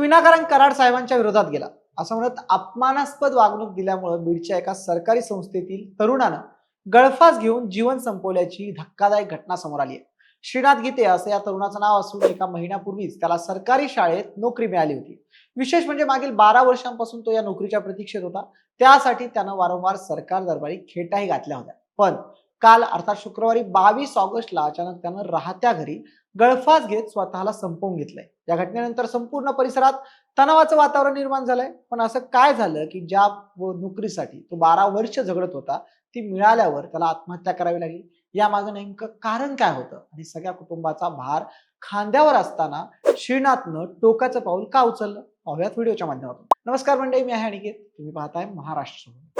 विनाकारण कराड साहेबांच्या विरोधात गेला. असं म्हणत अपमानास्पद वागणूक दिल्यामुळे बीडच्या एका सरकारी संस्थेतील तरुणानं गळफास घेऊन जीवन संपवल्याची धक्कादायक घटना समोर आली आहे. श्रीनाथ गीते असं या तरुणाचं नाव असून एका महिन्यापूर्वीच त्याला सरकारी शाळेत नोकरी मिळाली होती. विशेष म्हणजे मागील बारा वर्षांपासून तो या नोकरीच्या प्रतीक्षेत होता. त्यासाठी त्यानं वारंवार सरकार दरबारी खेटाही घातल्या होत्या. पण काल अर्थात शुक्रवारी बावीस ऑगस्टला अचानक त्यानं राहत्या घरी गळफास घेत स्वतःला संपवून घेतलंय. या घटनेनंतर संपूर्ण परिसरात तणावाचं वातावरण निर्माण झालंय. पण असं काय झालं की ज्या नोकरीसाठी तो बारा वर्ष झगडत होता ती मिळाल्यावर त्याला आत्महत्या करावी लागली. यामागं नेमकं कारण काय होतं? आणि सगळ्या कुटुंबाचा भार खांद्यावर असताना श्रीनाथनं टोकाचं पाऊल का उचललं? पाहूयात व्हिडिओच्या माध्यमातून. नमस्कार मंडळी मी आहे अनिकेत. तुम्ही पाहताय महाराष्ट्र.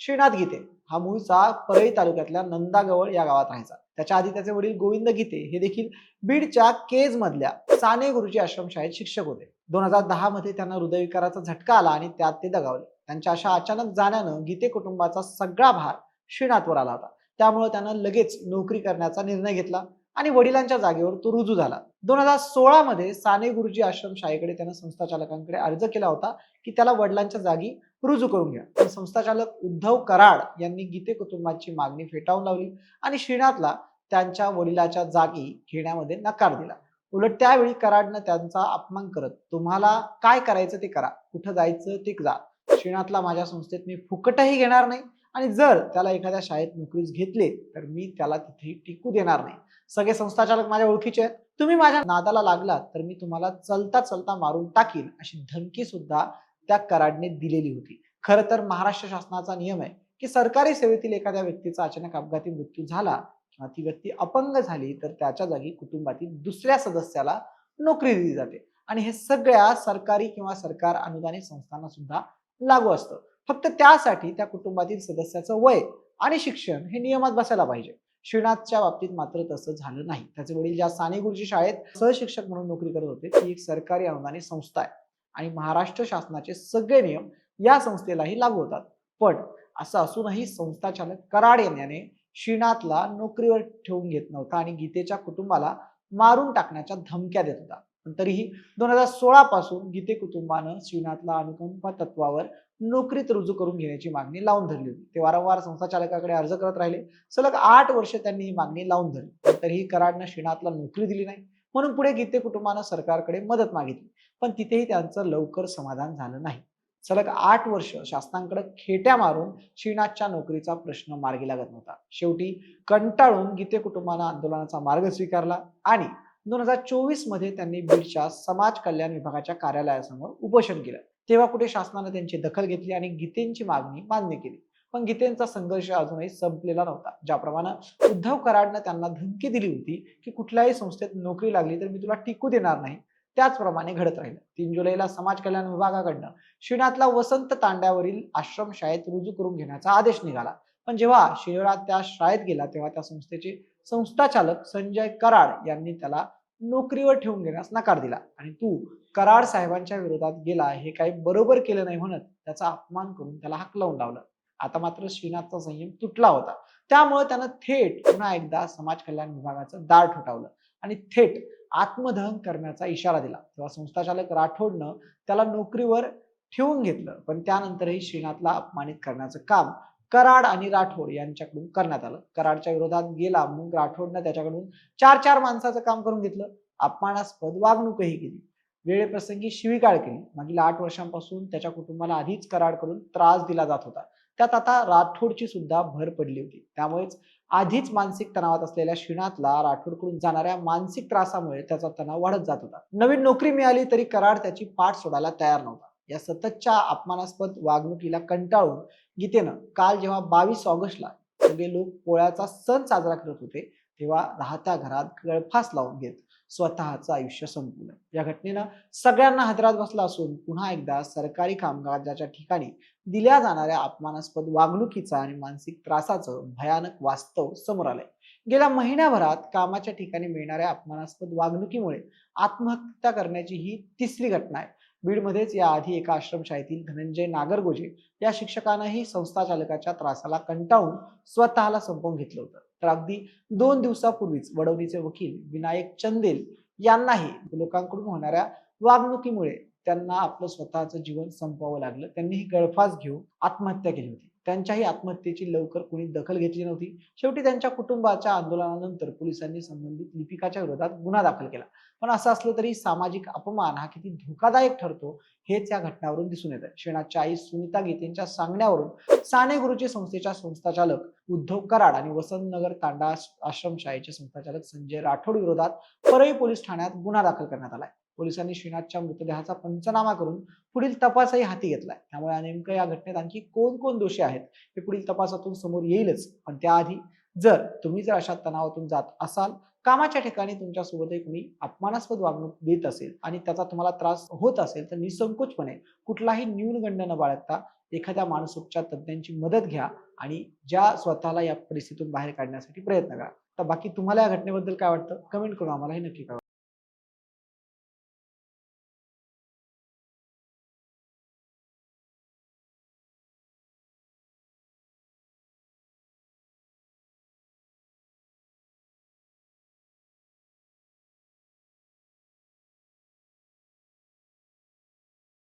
श्रीनाथ गीते. हा मूळचा परळी तालुक्यातल्या नंदागवळ या गावात राहायचा. त्याच्या आधी त्याचे वडील गोविंद गीते हे देखील बीडच्या केज मधल्या साने गुरुजी आश्रमशाळेत शिक्षक होते. दोन हजार दहा मध्ये त्यांना हृदयविकाराचा झटका आला आणि त्यात ते दगावले. त्यांच्या अशा अचानक जाण्यानं गीते कुटुंबाचा सगळा भार श्रीनाथवर आला होता. त्यामुळे त्यानं लगेच नोकरी करण्याचा निर्णय घेतला आणि वडिलांच्या जागेवर तो रुजू झाला. दोन हजार सोळा मध्ये साने गुरुजी आश्रम शाळेकडे त्यानं संस्थाचालकांकडे अर्ज केला होता की त्याला वडिलांच्या जागी रुजू करून घ्या. संस्थाचालक उद्धव कराड यांनी गीते कुटुंबाची मागणी फेटाळून लावली आणि श्रीनाथला त्यांच्या वडिलाच्या जागी घेण्यामध्ये नकार दिला. उलट त्यावेळी कराडनं त्यांचा अपमान करत तुम्हाला काय करायचं ते करा. कुठं जायचं ते जा. श्रीनाथला माझ्या संस्थेत मी फुकटही घेणार नाही आणि जर त्याला एखाद्या शाळेत नोकरीच घेतले तर मी त्याला तिथेही टिकू देणार नाही. सगळे संस्थाचालक माझ्या ओळखीचे आहेत. तुम्ही माझ्या नादाला लागलात तर मी तुम्हाला चलता चलता मारून टाकीन. अशी धमकी सुद्धा त्या कराडने दिलेली होती. खरं तर महाराष्ट्र शासनाचा नियम आहे की सरकारी सेवेतील एखाद्या व्यक्तीचा अचानक अपघाती मृत्यू झाला किंवा ती व्यक्ती अपंग झाली तर त्याच्या जागी कुटुंबातील दुसऱ्या सदस्याला नोकरी दिली जाते. आणि हे सगळ्या सरकारी किंवा सरकार अनुदानित संस्थांना सुद्धा लागू असतं. फक्त त्यासाठी त्या कुटुंबातील सदस्याचं वय आणि शिक्षण हे नियमात बसायला पाहिजे. श्रीनाथच्या बाबतीत मात्र तसं झालं नाही. त्याचे वडील ज्या साने गुरुजी शाळेत सहशिक्षक म्हणून नोकरी करत होते ती एक सरकारी अनुदानित संस्था आहे. आणि महाराष्ट्र शासनाचे सगळे नियम या संस्थेलाही लागू होतात. पण असं असूनही संस्थाचालक कराड यांनी श्रीनाथला नोकरीवर ठेवून घेत नव्हता आणि गीतेच्या कुटुंबाला मारून टाकण्याच्या धमक्या देत होता. पण तरीही दोन हजार सोळा पासून गीते कुटुंबानं श्रीनाथला अनुकंपा तत्वावर नोकरीत रुजू करून घेण्याची मागणी लावून धरली होती. ते वारंवार संस्थाचालकाकडे अर्ज करत राहिले. सलग आठ वर्ष त्यांनी ही मागणी लावून धरली. तरीही कराडनं श्रीनाथला नोकरी दिली नाही. म्हणून पुढे गीते कुटुंबानं सरकारकडे मदत मागितली. पण तिथेही त्यांचं लवकर समाधान झालं नाही. सलग आठ वर्ष शासनाकडे खेट्या मारून श्रीनाथच्या नोकरीचा प्रश्न मार्गी लागत नव्हता. शेवटी कंटाळून गीते कुटुंबानं आंदोलनाचा मार्ग स्वीकारला आणि दोन हजार चोवीसमध्ये त्यांनी बीडच्या समाज कल्याण विभागाच्या कार्यालयासमोर उपोषण केलं. तेव्हा कुठे शासनानं त्यांची दखल घेतली आणि गीतेंची मागणी मान्य केली. पण गीतेंचा संघर्ष अजूनही संपलेला नव्हता. ज्याप्रमाणे उद्धव कराडनं त्यांना धमकी दिली होती की कुठल्याही संस्थेत नोकरी लागली तर मी तुला टिकू देणार नाही. त्याचप्रमाणे घडत राहिलं. तीन जुलैला समाज कल्याण विभागाकडनं श्रीनाथला वसंत तांड्यावरील आश्रम शाळेत रुजू करून घेण्याचा आदेश निघाला. पण जेव्हा श्रीनाथ त्या शाळेत गेला तेव्हा त्या संस्थेचे संस्थाचालक संजय कराड यांनी त्याला नोकरीवर ठेवून घेण्यास नकार दिला. आणि तू कराड साहेबांच्या विरोधात गेला हे काही बरोबर केलं नाही म्हणत त्याचा अपमान करून त्याला हकलावून लावलं. आता मात्र श्रीनाथचा संयम तुटला होता. त्यामुळे त्यानं थेट पुन्हा एकदा समाज कल्याण विभागाचं दार ठोठावलं आणि थेट आत्मदहन करण्याचा इशारा दिला. तेव्हा संस्थाचालक राठोडनं त्याला नोकरीवर ठेवून घेतलं. पण त्यानंतरही श्रीनाथला अपमानित करण्याचं काम कराड आणि राठोड यांच्याकडून करण्यात आलं. कराडच्या विरोधात गेला मग राठोडनं त्याच्याकडून चार चार माणसाचं काम करून घेतलं. अपमानास्पद वागणूकही केली. वेळेप्रसंगी शिवीकाळ केली. मागील आठ वर्षांपासून त्याच्या कुटुंबाला आधीच कराडकडून त्रास दिला जात होता. त्यात आता राठोडची सुद्धा भर पडली होती. त्यामुळेच आधीच मानसिक तणावात असलेल्या श्रीनाथला राठोडकडून जाणाऱ्या मानसिक त्रासामुळे त्याचा तणाव वाढत जात होता. नवीन नोकरी मिळाली तरी कराड त्याची पाठ सोडायला तयार नव्हता. या सततच्या अपमानास्पद वागणुकीला कंटाळून गीतेनं काल जेव्हा बावीस ऑगस्टला सगळे लोक पोळ्याचा सण साजरा करत होते तेव्हा राहत्या घरात गळफास लावून घेत स्वतःचं आयुष्य संपवलं या घटनेनं सगळ्यांना हादरात बसला असून पुन्हा एकदा सरकारी कामकाजाच्या ठिकाणी दिल्या जाणाऱ्या अपमानास्पद वागणुकीचा आणि मानसिक त्रासाचं भयानक वास्तव समोर आलंय. गेल्या महिन्याभरात कामाच्या ठिकाणी मिळणाऱ्या अपमानास्पद वागणुकीमुळे आत्महत्या करण्याची ही तिसरी घटना आहे. बीडमध्येच याआधी एका आश्रमशाळेतील धनंजय नागरगोजे या शिक्षकानंही संस्था चालकाच्या त्रासाला कंटाळून स्वतःला संपवून घेतलं होतं. तर अगदी दोन दिवसापूर्वीच वडवणीचे वकील विनायक चंदेल यांनाही लोकांकडून होणाऱ्या वागणुकीमुळे त्यांना आपलं स्वतःचं जीवन संपवावं लागलं. त्यांनी ही गळफास घेऊन आत्महत्या केली होती. त्यांच्याही आत्महत्येची लवकर कोणी दखल घेतली नव्हती. शेवटी त्यांच्या कुटुंबाच्या आंदोलनानंतर पोलिसांनी संबंधित लिपिकाच्या विरोधात गुन्हा दाखल केला. पण असं असलं तरी सामाजिक अपमान हा किती धोकादायक ठरतो हेच या घटनावरून दिसून येतं. शेणाच्या आई सुनीता गीतेंच्या सांगण्यावरून साने गुरुजी संस्थेच्या संस्थाचालक उद्धव कराड आणि वसंतनगर तांडा आश्रमशाळेचे संस्थाचालक संजय राठोड विरोधात परळी पोलीस ठाण्यात गुन्हा दाखल करण्यात आलाय. पोलिसांनी श्रीनाथच्या मृतदेहाचा पंचनामा करून पुढील तपासही हाती घेतलाय. त्यामुळे नेमकं या घटनेत आणखी कोण कोण दोषी आहेत हे पुढील तपासातून समोर येईलच. पण त्याआधी जर तुम्ही जर अशा तणावातून जात असाल कामाच्या ठिकाणी तुमच्यासोबतही कुणी अपमानास्पद वागणूक देत असेल आणि त्याचा तुम्हाला त्रास होत असेल तर निसंकोचपणे कुठलाही न्यूनगंड न बाळगता एखाद्या मानसोपचार तज्ज्ञांची मदत घ्या आणि ज्या स्वतःला या परिस्थितीतून बाहेर काढण्यासाठी प्रयत्न करा. तर बाकी तुम्हाला या घटनेबद्दल काय वाटतं? कमेंट करून आम्हाला हे नक्की कळवा.